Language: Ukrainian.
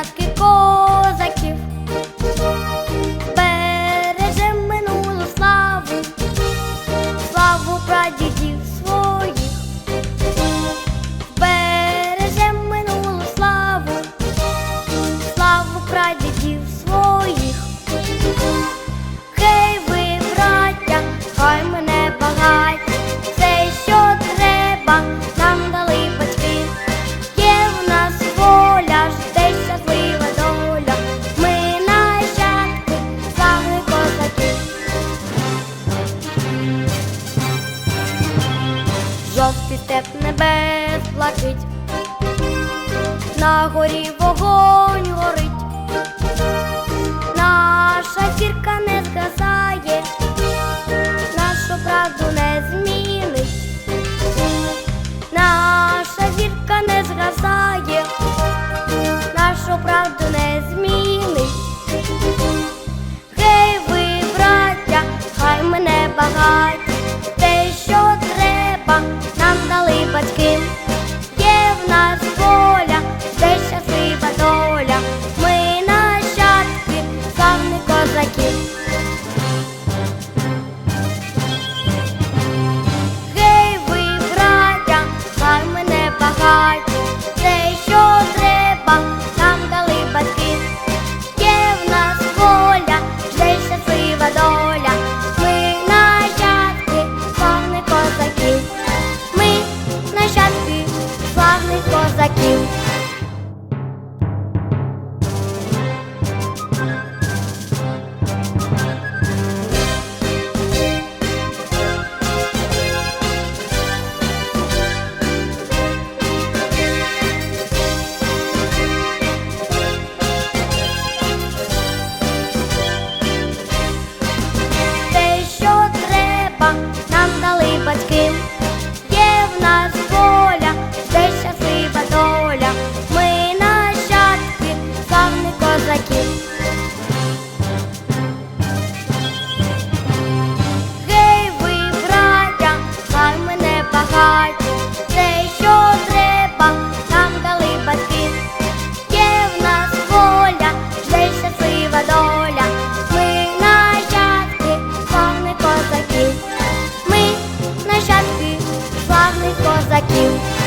sakit kok. теп небес плачить, на горі вогонь горить, наша зірка дай все, треба, нам дали батьки, є в нас воля, вже щаслива доля, ми нащадки, славних козаків, ми нащадки, славних козаків. like you.